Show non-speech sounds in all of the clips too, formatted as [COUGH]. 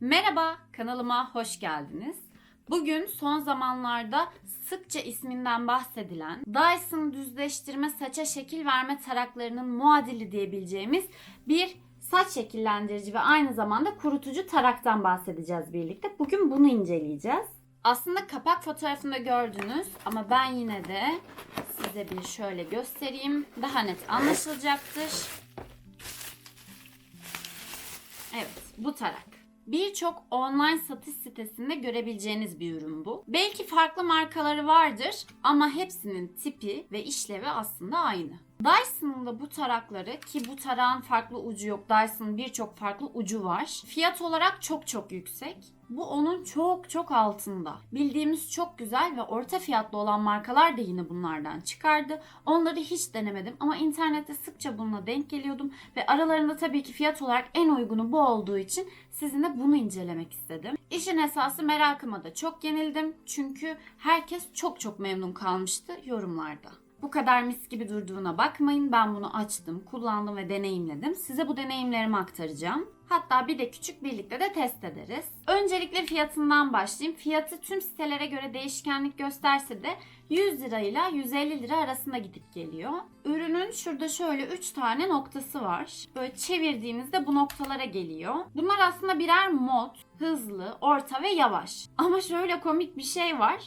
Merhaba, kanalıma hoş geldiniz. Bugün son zamanlarda sıkça isminden bahsedilen Dyson düzleştirme saça şekil verme taraklarının muadili diyebileceğimiz bir saç şekillendirici ve aynı zamanda kurutucu taraktan bahsedeceğiz birlikte. Bugün bunu inceleyeceğiz. Aslında kapak fotoğrafında gördünüz ama ben yine de size bir şöyle göstereyim. Daha net anlaşılacaktır. Evet, bu tarak. Birçok online satış sitesinde görebileceğiniz bir ürün bu. Belki farklı markaları vardır ama hepsinin tipi ve işlevi aslında aynı. Dyson'ın da bu tarakları ki bu tarağın farklı ucu yok. Dyson'ın birçok farklı ucu var. Fiyat olarak çok çok yüksek. Bu onun çok çok altında. Bildiğimiz çok güzel ve orta fiyatlı olan markalar da yine bunlardan çıkardı. Onları hiç denemedim ama internette sıkça bununla denk geliyordum ve aralarında tabii ki fiyat olarak en uygunu bu olduğu için sizinle bunu incelemek istedim. İşin esası merakıma da çok yenildim çünkü herkes çok çok memnun kalmıştı yorumlarda. Bu kadar mis gibi durduğuna bakmayın. Ben bunu açtım, kullandım ve deneyimledim. Size bu deneyimlerimi aktaracağım. Hatta bir de küçük birlikte de test ederiz. Öncelikle fiyatından başlayayım. Fiyatı tüm sitelere göre değişkenlik gösterse de 100 lira ile 150 lira arasında gidip geliyor. Ürünün şurada şöyle 3 tane noktası var. Böyle çevirdiğinizde bu noktalara geliyor. Bunlar aslında birer mod. Hızlı, orta ve yavaş. Ama şöyle komik bir şey var.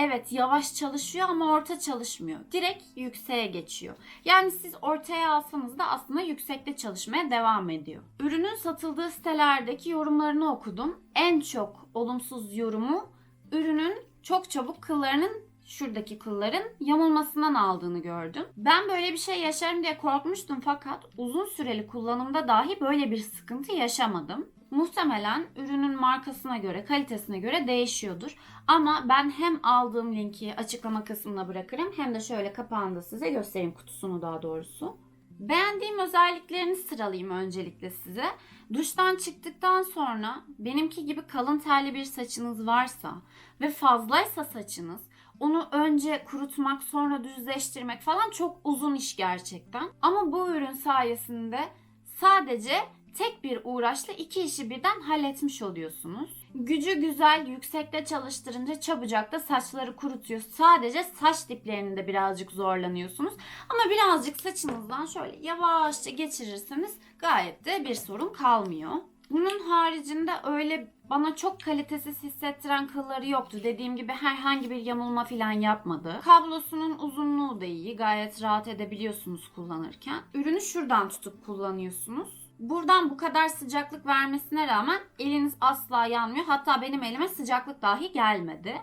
Evet yavaş çalışıyor ama orta çalışmıyor. Direkt yükseğe geçiyor. Yani siz ortaya alsanız da aslında yüksekte çalışmaya devam ediyor. Ürünün satıldığı sitelerdeki yorumlarını okudum. En çok olumsuz yorumu ürünün çok çabuk kıllarının şuradaki kılların yamulmasından aldığını gördüm. Ben böyle bir şey yaşarım diye korkmuştum fakat uzun süreli kullanımda dahi böyle bir sıkıntı yaşamadım. Muhtemelen ürünün markasına göre, kalitesine göre değişiyordur. Ama ben hem aldığım linki açıklama kısmına bırakırım hem de şöyle kapağında size göstereyim kutusunu daha doğrusu. Beğendiğim özelliklerini sıralayayım öncelikle size. Duştan çıktıktan sonra benimki gibi kalın telli bir saçınız varsa ve fazlaysa saçınız onu önce kurutmak sonra düzleştirmek falan çok uzun iş gerçekten. Ama bu ürün sayesinde sadece tek bir uğraşla iki işi birden halletmiş oluyorsunuz. Gücü güzel, yüksekte çalıştırınca çabucak da saçları kurutuyor. Sadece saç diplerinde birazcık zorlanıyorsunuz. Ama birazcık saçınızdan şöyle yavaşça geçirirseniz gayet de bir sorun kalmıyor. Bunun haricinde öyle bana çok kalitesiz hissettiren kılları yoktu. Dediğim gibi herhangi bir yamulma falan yapmadı. Kablosunun uzunluğu da iyi. Gayet rahat edebiliyorsunuz kullanırken. Ürünü şuradan tutup kullanıyorsunuz. Buradan bu kadar sıcaklık vermesine rağmen eliniz asla yanmıyor. Hatta benim elime sıcaklık dahi gelmedi.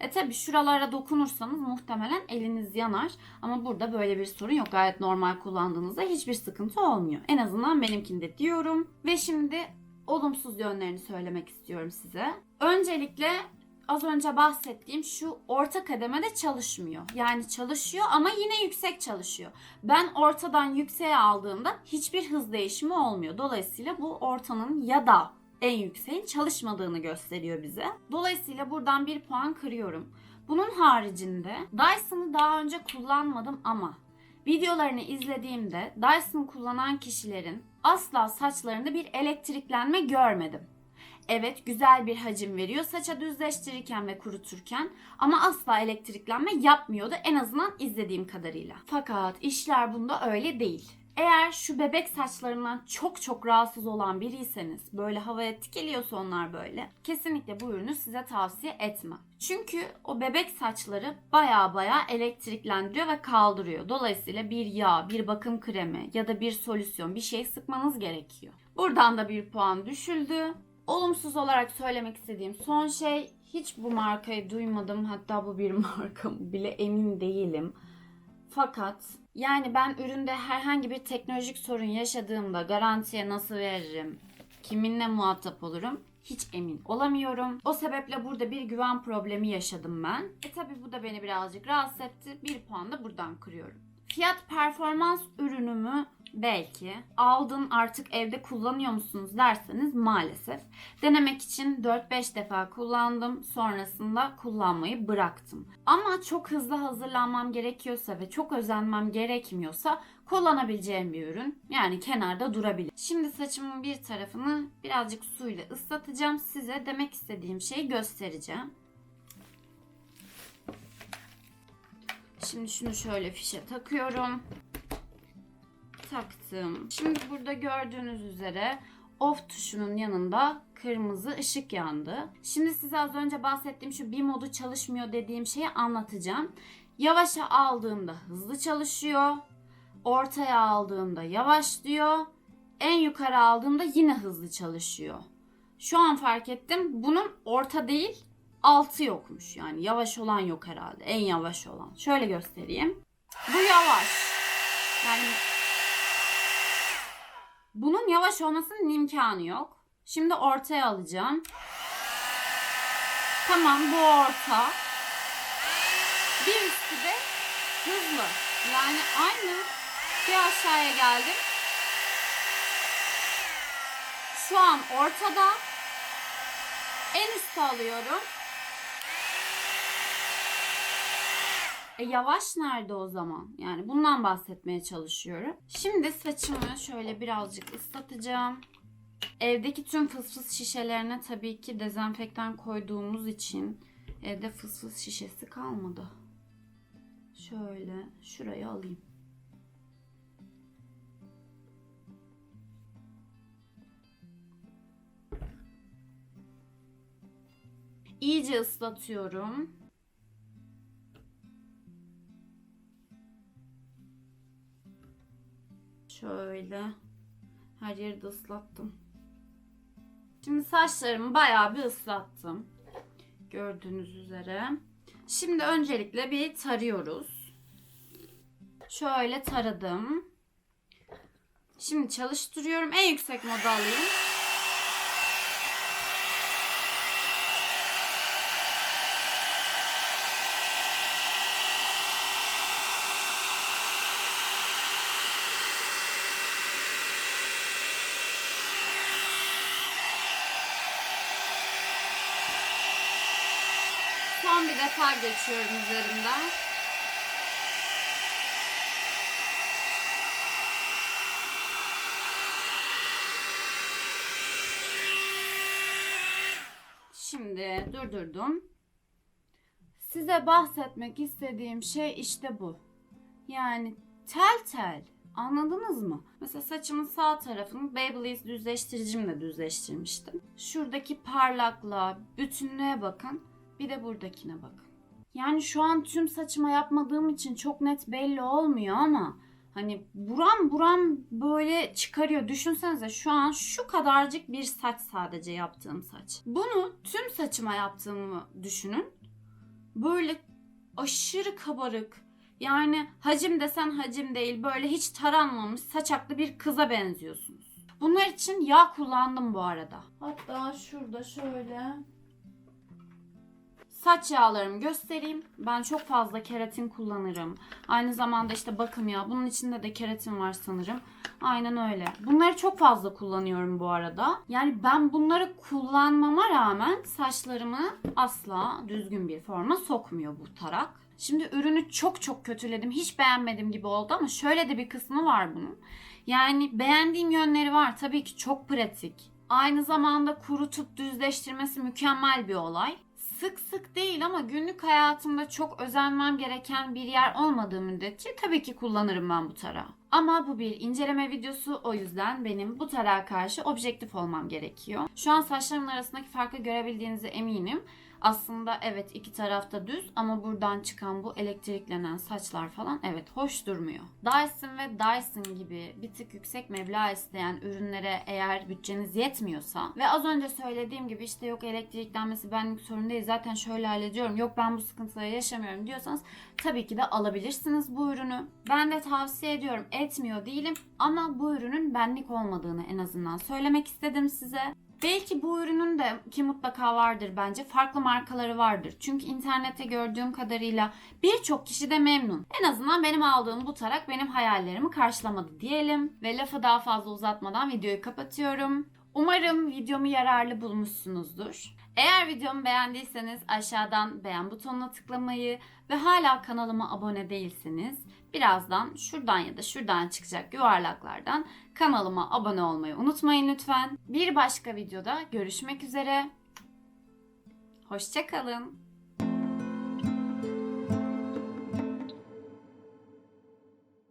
E tabi şuralara dokunursanız muhtemelen eliniz yanar. Ama burada böyle bir sorun yok. Gayet normal kullandığınızda hiçbir sıkıntı olmuyor. En azından benimkinde diyorum. Ve şimdi olumsuz yönlerini söylemek istiyorum size. Öncelikle az önce bahsettiğim şu orta kademede çalışmıyor. Yani çalışıyor ama yine yüksek çalışıyor. Ben ortadan yükseğe aldığımda hiçbir hız değişimi olmuyor. Dolayısıyla bu ortanın ya da en yükseğin çalışmadığını gösteriyor bize. Dolayısıyla buradan bir puan kırıyorum. Bunun haricinde Dyson'ı daha önce kullanmadım ama videolarını izlediğimde Dyson kullanan kişilerin asla saçlarında bir elektriklenme görmedim. Evet güzel bir hacim veriyor saça düzleştirirken ve kuruturken ama asla elektriklenme yapmıyordu en azından izlediğim kadarıyla. Fakat işler bunda öyle değil. Eğer şu bebek saçlarından çok çok rahatsız olan biriyseniz, böyle havaya tikeliyorsa onlar böyle, kesinlikle bu ürünü size tavsiye etmem. Çünkü o bebek saçları baya baya elektriklendiriyor ve kaldırıyor. Dolayısıyla bir yağ, bir bakım kremi ya da bir solüsyon bir şey sıkmanız gerekiyor. Buradan da bir puan düşüldü. Olumsuz olarak söylemek istediğim son şey hiç bu markayı duymadım. Hatta bu bir [LAUGHS] marka bile emin değilim. Fakat yani ben üründe herhangi bir teknolojik sorun yaşadığımda garantiye nasıl veririm? Kiminle muhatap olurum? Hiç emin olamıyorum. O sebeple burada bir güven problemi yaşadım ben. E tabi bu da beni birazcık rahatsız etti. Bir puan da buradan kırıyorum. Fiyat performans ürünü mü? Belki. Aldın artık evde kullanıyor musunuz derseniz maalesef. Denemek için 4-5 defa kullandım. Sonrasında kullanmayı bıraktım. Ama çok hızlı hazırlanmam gerekiyorsa ve çok özenmem gerekmiyorsa kullanabileceğim bir ürün. Yani kenarda durabilir. Şimdi saçımın bir tarafını birazcık suyla ıslatacağım. Size demek istediğim şeyi göstereceğim. Şimdi şunu şöyle fişe takıyorum. Taktım. Şimdi burada gördüğünüz üzere off tuşunun yanında kırmızı ışık yandı. Şimdi size az önce bahsettiğim şu bir modu çalışmıyor dediğim şeyi anlatacağım. Yavaşa aldığımda hızlı çalışıyor. Ortaya aldığımda yavaşlıyor. En yukarı aldığımda yine hızlı çalışıyor. Şu an fark ettim. Bunun orta değil, altı yokmuş. Yani yavaş olan yok herhalde. En yavaş olan. Şöyle göstereyim. Bu yavaş. Yani bunun yavaş olmasının imkanı yok. Şimdi ortaya alacağım. Tamam bu orta. Bir üstü de hızlı. Yani aynı bir aşağıya geldim. Şu an ortada. En üstte alıyorum. E yavaş nerede o zaman? Yani bundan bahsetmeye çalışıyorum. Şimdi saçımı şöyle birazcık ıslatacağım. Evdeki tüm fısfıs şişelerine tabii ki dezenfektan koyduğumuz için evde fısfıs şişesi kalmadı. Şöyle şurayı alayım. İyice ıslatıyorum. Şöyle her yeri de ıslattım. Şimdi saçlarımı bayağı bir ıslattım. Gördüğünüz üzere. Şimdi öncelikle bir tarıyoruz. Şöyle taradım. Şimdi çalıştırıyorum. En yüksek moda alayım. Son bir defa geçiyorum üzerinden. Şimdi durdurdum. Size bahsetmek istediğim şey işte bu. Yani tel tel. Anladınız mı? Mesela saçımın sağ tarafını Babyliss düzleştiricimle düzleştirmiştim. Şuradaki parlaklığa, bütünlüğe bakın. Bir de buradakine bakın. Yani şu an tüm saçıma yapmadığım için çok net belli olmuyor ama hani buram buram böyle çıkarıyor. Düşünsenize şu an şu kadarcık bir saç sadece yaptığım saç. Bunu tüm saçıma yaptığımı düşünün. Böyle aşırı kabarık. Yani hacim desen hacim değil. Böyle hiç taranmamış saçaklı bir kıza benziyorsunuz. Bunlar için yağ kullandım bu arada. Hatta şurada şöyle Saç yağlarımı göstereyim. Ben çok fazla keratin kullanırım. Aynı zamanda işte bakım yağı. Bunun içinde de keratin var sanırım. Aynen öyle. Bunları çok fazla kullanıyorum bu arada. Yani ben bunları kullanmama rağmen saçlarımı asla düzgün bir forma sokmuyor bu tarak. Şimdi ürünü çok çok kötüledim. Hiç beğenmedim gibi oldu ama şöyle de bir kısmı var bunun. Yani beğendiğim yönleri var. Tabii ki çok pratik. Aynı zamanda kurutup düzleştirmesi mükemmel bir olay sık sık değil ama günlük hayatımda çok özenmem gereken bir yer olmadığı müddetçe tabii ki kullanırım ben bu tarağı. Ama bu bir inceleme videosu o yüzden benim bu tarağa karşı objektif olmam gerekiyor. Şu an saçlarımın arasındaki farkı görebildiğinize eminim. Aslında evet iki tarafta düz ama buradan çıkan bu elektriklenen saçlar falan evet hoş durmuyor. Dyson ve Dyson gibi bir tık yüksek meblağ isteyen ürünlere eğer bütçeniz yetmiyorsa ve az önce söylediğim gibi işte yok elektriklenmesi benlik sorun değil zaten şöyle hallediyorum yok ben bu sıkıntıları yaşamıyorum diyorsanız tabii ki de alabilirsiniz bu ürünü. Ben de tavsiye ediyorum etmiyor değilim ama bu ürünün benlik olmadığını en azından söylemek istedim size. Belki bu ürünün de ki mutlaka vardır bence farklı markaları vardır. Çünkü internette gördüğüm kadarıyla birçok kişi de memnun. En azından benim aldığım bu tarak benim hayallerimi karşılamadı diyelim. Ve lafı daha fazla uzatmadan videoyu kapatıyorum. Umarım videomu yararlı bulmuşsunuzdur. Eğer videomu beğendiyseniz aşağıdan beğen butonuna tıklamayı ve hala kanalıma abone değilseniz birazdan şuradan ya da şuradan çıkacak yuvarlaklardan kanalıma abone olmayı unutmayın lütfen. Bir başka videoda görüşmek üzere. Hoşçakalın.